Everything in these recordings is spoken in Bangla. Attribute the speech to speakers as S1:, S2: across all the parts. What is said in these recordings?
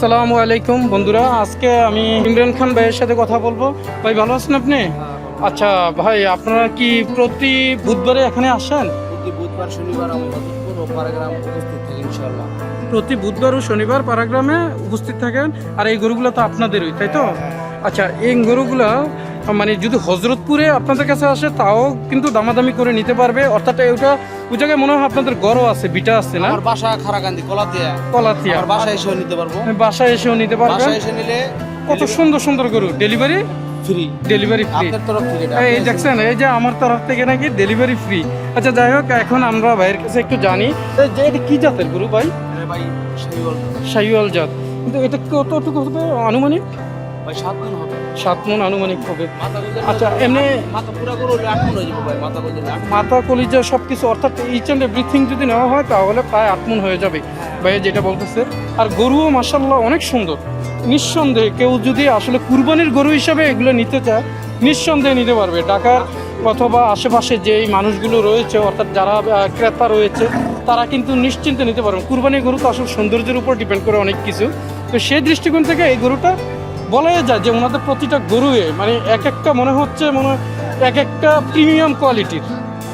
S1: আসসালামু আলাইকুম বন্ধুরা। আজকে আমি ইমরান খান ভাইয়ের সাথে কথা বলব। ভাই ভালো আছেন আপনি? আচ্ছা ভাই আপনারা কি প্রতি বুধবারে এখানে আসেন?
S2: প্রতি বুধবার শনিবার উপস্থিত থাকি ইনশাল্লাহ
S1: প্রতি বুধবার ও শনিবার পারাগ্রামে উপস্থিত থাকেন আর এই গরুগুলো তো আপনাদেরই তাই তো? আচ্ছা এই গরুগুলো মানে যদি হজরতপুরে আপনাদের কাছে আসে তাও কিন্তু দামাদামি করে নিতে পারবে অর্থাৎ ওটা ওই জায়গায় মনে হয় আপনাদের গরও আছে বিটা আছে না?
S2: আমার বাসা খারাকান্দি কলাতিয়া।
S1: কলাতিয়া।
S2: আমার বাসায় এসেও নিতে পারব।
S1: বাসায় এসেও নিতে
S2: বাসায় এসে নিলে
S1: কত সুন্দর সুন্দর গরু। ডেলিভারি
S2: ফ্রি
S1: ডেলিভারি ফ্রি
S2: আপনার তরফ থেকে
S1: এই দেখছেন এই যে আমার তরফ থেকে নাকি ডেলিভারি ফ্রি আচ্ছা যাই হোক এখন আমরা ভাইয়ের কাছে একটু জানি। যে এটা কি জাতের গরু ভাই?
S2: বল
S1: জাত। কিন্তু এটা কতটুকু হবে আনুমানিক?
S2: ভাই সাত দিন হবে।
S1: সাত মন আনুমানিক হবে। আচ্ছা, এমনি-
S2: মাথা পুরা করে আট মন হয়ে যাবে ভাই মাথা গুজে
S1: মাথা কলিজা সব কিছু অর্থাৎ ইচ অ্যান্ড এভরিথিং যদি নেওয়া হয় তাহলে প্রায় আট মন হয়ে যাবে। ভাইয়া যেটা বলতেছে আর গরুও মাসাল্লাহ অনেক সুন্দর। নিঃসন্দেহে কেউ যদি আসলে কুরবানির গরু হিসাবে এগুলো নিতে চায় নিঃসন্দেহে নিতে পারবে। ঢাকার অথবা আশেপাশে যেই মানুষগুলো রয়েছে অর্থাৎ যারা ক্রেতা রয়েছে তারা কিন্তু নিশ্চিন্তে নিতে পারবে। কুরবানির গরু তো আসলে সৌন্দর্যের উপর ডিপেন্ড করে অনেক কিছু। তো সেই দৃষ্টিকোণ থেকে এই গরুটা বলাই যায় যে ওনাদের প্রতিটা গরুয়ে মানে এক একটা মনে হচ্ছে মনে হয় এক একটা প্রিমিয়াম কোয়ালিটির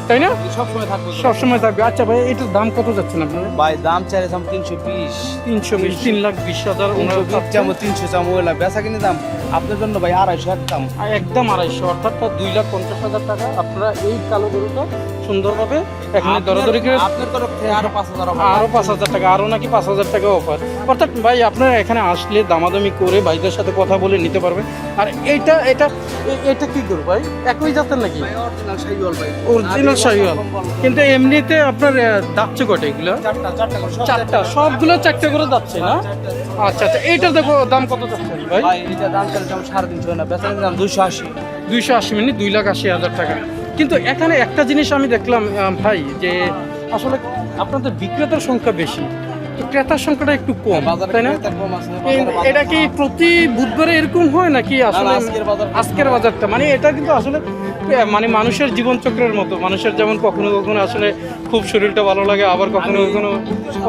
S1: তাই না?
S2: সব সময় থাকবে
S1: সবসময় থাকবে। আচ্ছা ভাই এটার দাম কত যাচ্ছে না
S2: ভাই দাম চাইছিলাম তিনশো বিশ।
S1: তিনশো বিশ তিন লাখ বিশ হাজার ওনারা
S2: চামো তিনশো চামো বেচা কিনে দাম? আপনার জন্য ভাই আড়াইশো একদম।
S1: একদম আড়াইশো অর্থাৎ দুই লাখ পঞ্চাশ হাজার টাকা আপনারা এই কালো গরুটা সুন্দরভাবে এখানে দরাদরি করে
S2: আপনার তরফ থেকে আরও পাঁচ হাজার
S1: আরও পাঁচ হাজার টাকা আরও নাকি পাঁচ হাজার টাকা অফার অর্থাৎ ভাই আপনারা এখানে আসলে দামাদামি করে ভাইদের সাথে কথা বলে নিতে পারবেন। আর এইটা এটা এটা কি করব ভাই? একই জাতের নাকি?
S2: অরিজিনাল শাহিওয়াল
S1: কিন্তু এমনিতে আপনার দাচ্ছে কটে এগুলো?
S2: চারটা
S1: সবগুলো চারটে করে যাচ্ছে না? আচ্ছা আচ্ছা এইটার দেখো দাম কত যাচ্ছে ভাই?
S2: ভাই এটা দাম চাইছিলাম সাড়ে তিনশো না বেচা দাম দুইশো আশি।
S1: দুইশো আশি মিনিট দুই লাখ আশি হাজার টাকা। কিন্তু এখানে একটা জিনিস আমি দেখলাম ভাই যে আসলে আপনাদের বিক্রেতার সংখ্যা বেশি। তো ক্রেতার সংখ্যাটা একটু কম
S2: বাজারে
S1: তাই না? এটা কি প্রতি বুধবারে এরকম হয় নাকি আসলে
S2: আজকের বাজার-
S1: আজকের বাজারটা? মানে এটা কিন্তু আসলে মানে মানুষের জীবনচক্রের মতো। মানুষের যেমন কখনো কখনো আসলে খুব শরীরটা ভালো লাগে আবার কখনো কখনো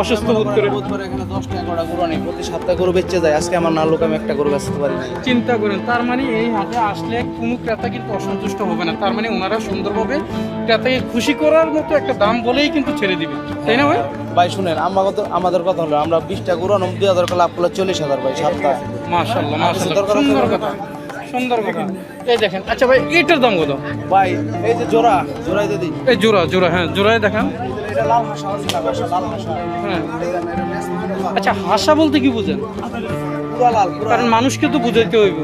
S1: অসুস্থ বোধ করে।
S2: বুধবার এখানে দশটা এগারোটা গরু নেই প্রতি সপ্তাহে গরু বেচে যায়। আজকে আমার না লোক আমি একটা গরু বেচতে পারি না
S1: চিন্তা করেন তার মানে এই হাটে আসলে কোনো ক্রেতা কিন্তু অসন্তুষ্ট হবে না। তার মানে ওনারা সুন্দরভাবে ক্রেতাকে খুশি করার মতো একটা দাম বলেই কিন্তু ছেড়ে দিবে। তাই না ভাই?
S2: ভাই শুনেন আমাকে তো আমাদের কথা হলো আমরা বিশটা গরু দুই হাজার করে লাভ করলে চল্লিশ হাজার ভাই
S1: মাশাল্লাহ
S2: দরকার আছে?
S1: সুন্দর কথা। সুন্দর কথা। এই দেখেন আচ্ছা ভাই এটার দাম কত?
S2: ভাই এই যে জোড়া জোড়াই দিদি
S1: এই জোড়া জোড়া হ্যাঁ জোড়ায় দেখান। হ্যাঁ। আচ্ছা হাসা বলতে কি বুঝেন? কারণ মানুষকে তো বুঝাইতে হইব।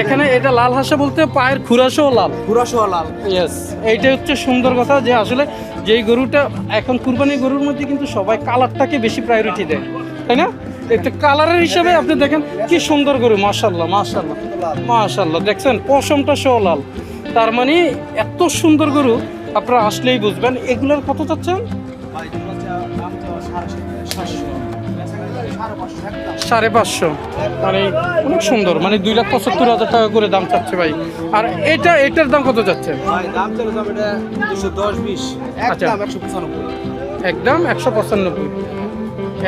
S1: এখানে এটা লাল হাসা বলতে পায়ের খুরাসও লাল।
S2: পুরা সোয়া লাল।
S1: ইয়েস এইটা হচ্ছে সুন্দর কথা যে আসলে যেই গরুটা এখন কুরবানি গরুর মধ্যে কিন্তু সবাই কালারটাকে বেশি প্রায়োরিটি দেয়। তাই না? একটা কালারের হিসাবে আপনি দেখেন কি সুন্দর গরু মাশাল্লাহ মাশাল্লাহ মাশাল্লাহ দেখছেন পশমটা সহ লাল। তার মানে এত সুন্দর গরু আপনারা আসলেই বুঝবেন। এগুলোর কত চাচ্ছেন?
S2: সাড়ে পাঁচশো।
S1: মানে অনেক সুন্দর মানে দুই লাখ পঁচাত্তর হাজার টাকা করে দাম চাচ্ছে ভাই। আর এটা এটার দাম কত যাচ্ছে
S2: দাম চলে যাবে এটা দুশো দশ বিশ।
S1: আচ্ছা।
S2: একদম একশো পঁচানব্বই।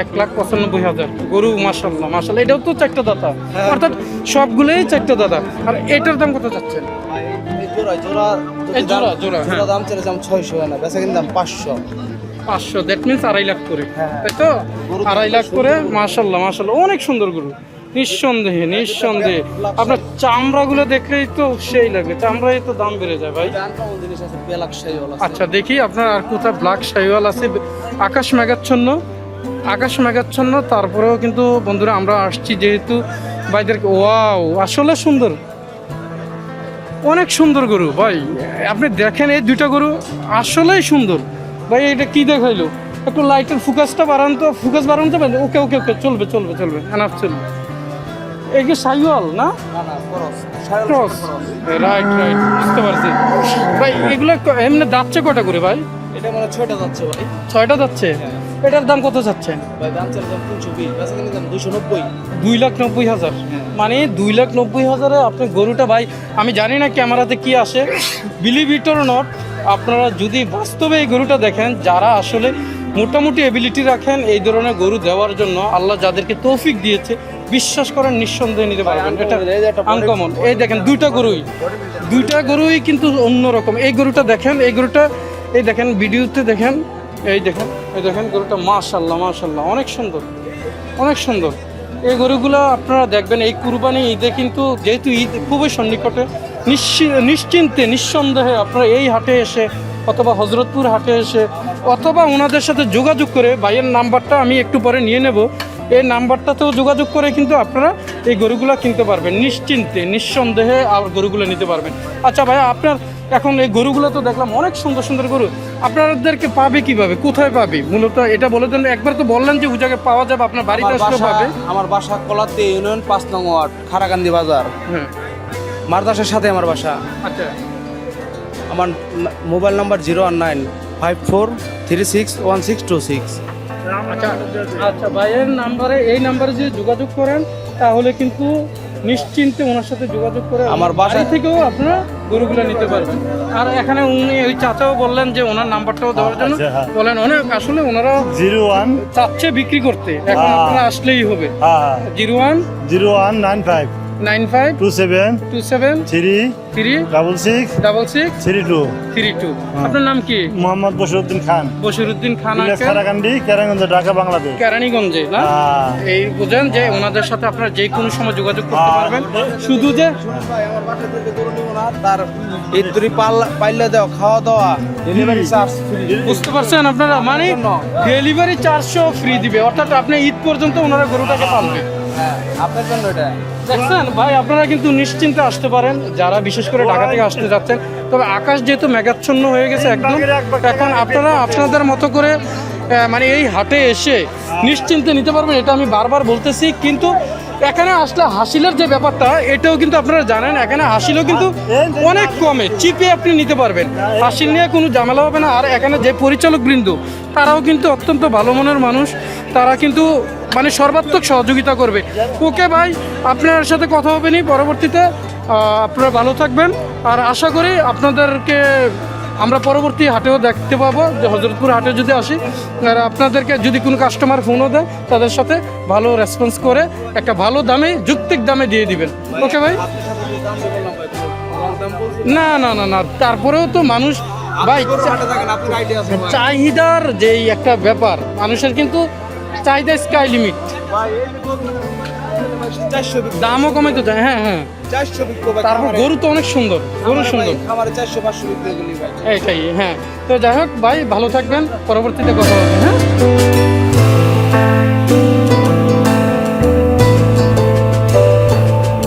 S1: এক লাখ পঁচানব্বই হাজার। গরু মাসাল্লাহ মাসাল্লাহ এটাও তো চারটা দাতা।
S2: হ্যাঁ।
S1: অর্থাৎ সবগুলোই চারটা দাদা আর এটার দাম কত চাচ্ছেন?
S2: জোড়া জোড়া
S1: জোড়া, হ্যাঁ।
S2: দাম ছয়শো না বেচা কিনে দাম পাঁচশো।
S1: পাঁচশো দ্যাট মিনস আড়াই লাখ করে।
S2: হ্যাঁ।
S1: তাই তো? আড়াই লাখ করে মাসাল্লাহ মাসাল্লাহ অনেক সুন্দর গরু। নিঃসন্দেহে নিঃসন্দেহে। আপনার চামড়াগুলো দেখলেই তো সেই লাগে। চামড়াই তো দাম বেড়ে যায় ভাই।
S2: শাহিওয়াল
S1: আচ্ছা দেখি আপনার আর কোথায় ব্ল্যাক শাইওয়াল আছে। আকাশ মেঘাচ্ছন্ন। আকাশ মেঘাচ্ছন্ন তারপরেও কিন্তু বন্ধুরা আমরা আসছি যেহেতু ভাইদেরকে ওয়াও আসলে সুন্দর। অনেক সুন্দর গরু। ভাই আপনি দেখেন এই দুইটা গরু আসলেই সুন্দর। ভাই এটা কি দেখাইলো? একটু লাইটের ফোকাসটা বাড়ান তো ফোকাস বাড়ান তো ওকে ওকে ওকে চলবে চলবে চলবে। এনাফ চলবে। এই কি সাইওয়াল না? ক্রস। রাইট রাইট বুঝতে পারছি। ভাই এগুলো এমনি যাচ্ছে কটা করে ভাই?
S2: এটা মানে ছয়টা যাচ্ছে ভাই।
S1: ছয়টা যাচ্ছে? এটার দাম কত
S2: নব্বই।
S1: দুই লাখ নব্বই হাজার। মানে দুই লাখ নব্বই হাজারে আপনি গরুটা ভাই আমি জানি না ক্যামেরাতে কি আসে। বিলিভ ইট অর নট আপনারা যদি বাস্তবে এই গরুটা দেখেন যারা আসলে মোটামুটি এবিলিটি রাখেন এই ধরনের গরু দেওয়ার জন্য আল্লাহ যাদেরকে তৌফিক দিয়েছে বিশ্বাস করেন নিঃসন্দেহে নিতে পারবেন। এটা আনকমন এই দেখেন দুইটা গরুই। দুইটা গরুই কিন্তু অন্যরকম। এই গরুটা দেখেন এই গরুটা এই দেখেন ভিডিওতে দেখেন এই দেখেন এই দেখেন গরুটা মাশাল্লাহ মাশাল্লাহ অনেক সুন্দর অনেক সুন্দর। এই গরুগুলো আপনারা দেখবেন, এই কুরবানি ঈদে কিন্তু যেহেতু ঈদ খুবই সন্নিকটে, নিশ্চি- নিশ্চিন্তে, নিঃসন্দেহে আপনারা এই হাটে এসে অথবা হজরতপুর হাটে এসে অথবা ওনাদের সাথে যোগাযোগ করে, ভাইয়ের নাম্বারটা আমি একটু পরে নিয়ে নেব। এই নাম্বারটাতেও যোগাযোগ করে কিন্তু আপনারা এই গরুগুলো কিনতে পারবেন, নিশ্চিন্তে, নিঃসন্দেহে আর গরুগুলো নিতে পারবেন। আচ্ছা ভাইয়া, আপনার এখন এই গরুগুলো তো দেখলাম অনেক সুন্দর সুন্দর গরু। আপনাদেরকে পাবে কীভাবে? কোথায় পাবে? মূলত এটা বলে দেন একবার তো বললেন যে ওই জায়গায় পাওয়া যাবে আপনার বাড়িতে আসলে পাবে।
S2: আমার বাসা কলাতে ইউনিয়ন পাঁচ নং ওয়ার্ড খারাকান্দি বাজার।
S1: হ্যাঁ।
S2: মারদাসের সাথে আমার বাসা।
S1: আচ্ছা।
S2: আমার mobile number zero one nine five four three six one six two six.
S1: আচ্ছা। আচ্ছা ভাইয়ের নাম্বারে এই নাম্বারে যদি যোগাযোগ করেন তাহলে কিন্তু নিশ্চিন্তে ওনার সাথে যোগাযোগ করে
S2: আমার বাসা-
S1: থেকেও আপনারা গরুগুলো নিতে পারবেন। আর এখানে উনি ওই চাচাও বললেন যে ওনার নাম্বারটাও দেওয়ার জন্য।
S3: আচ্ছা, হ্যাঁ।
S1: বলেন অনেক আসলে ওনারা
S3: জিরো ওয়ান
S1: চাচ্ছে বিক্রি করতে। এখন
S3: হ্যাঁ।
S1: আপনারা আসলেই হবে।
S3: হ্যাঁ।
S1: Zero one
S3: zero one nine five.
S1: Nine five
S3: two seven
S1: two seven
S3: three
S1: three
S3: double six
S1: double six
S3: three two
S1: three two আপনার নাম কি?
S3: মোহাম্মদ বসিরুদ্দিন খান।
S1: বশিরুদ্দিন খান
S3: খারাকান্দি কেরাগঞ্জ ঢাকা বাংলাদেশ।
S1: কেরানীগঞ্জে না?
S3: হ্যাঁ।
S1: এই বুঝেন যে ওনাদের সাথে আপনারা যে কোনো সময় যোগাযোগ করতে
S3: হ্যাঁ।
S1: পারবেন। শুধু যে
S2: তার ঈদ তুরি পাইলে দাও খাওয়া দাওয়া ডেলিভারি চার্জ ফ্রি
S1: বুঝতে পারছেন আপনারা? মানে ডেলিভারি চার্জও ফ্রি দিবে। অর্থাৎ আপনি ঈদ পর্যন্ত ওনারা গরুটাকে পালবে।
S2: আপনার জন্য এটা।
S1: দেখছেন ভাই আপনারা কিন্তু নিশ্চিন্তে আসতে পারেন যারা বিশেষ করে ঢাকা থেকে আসতে যাচ্ছেন। তবে আকাশ যেহেতু মেঘাচ্ছন্ন হয়ে গেছে একদম এখন আপনারা আপনাদের মতো করে মানে এই হাটে এসে নিশ্চিন্তে নিতে পারবেন, এটা আমি বারবার বলতেছি। কিন্তু এখানে আসলে হাসিলের যে ব্যাপারটা, এটাও কিন্তু আপনারা জানেন, এখানে হাসিলও কিন্তু অনেক কমে, চিপে আপনি নিতে পারবেন। হাসিল নিয়ে কোনো ঝামেলা হবে না, আর এখানে যে পরিচালক বৃন্দ, তারাও কিন্তু অত্যন্ত ভালো মনের মানুষ, তারা কিন্তু মানে সর্বাত্মক সহযোগিতা করবে। ওকে ভাই, আপনার সাথে কথা হবে নি, পরবর্তীতে আপনারা ভালো থাকবেন, আর আশা করি আপনাদেরকে আমরা পরবর্তী হাটেও দেখতে পাবো যে হজরতপুর হাটে যদি আসি আর আপনাদেরকে যদি কোনো কাস্টমার ফোনও দেয় তাদের সাথে ভালো রেসপন্স করে একটা ভালো দামে যুক্তিক দামে দিয়ে দিবেন। ওকে ভাই? না না না না তারপরেও তো মানুষ ভাই চাহিদার যেই একটা ব্যাপার মানুষের কিন্তু চাহিদা স্কাই লিমিট
S2: চারশো দামও
S1: দামও কমাইতে যায় হ্যাঁ হ্যাঁ।
S2: চারশো বিক্রি
S1: তারপর গরু তো অনেক সুন্দর গরু সুন্দর।
S2: ভাই, খামারে চারশো পাঁচশো বিক্রি ভাই।
S1: এইটাই হ্যাঁ। তো যাই হোক ভাই ভালো থাকবেন পরবর্তীতে কথা হবে হ্যাঁ?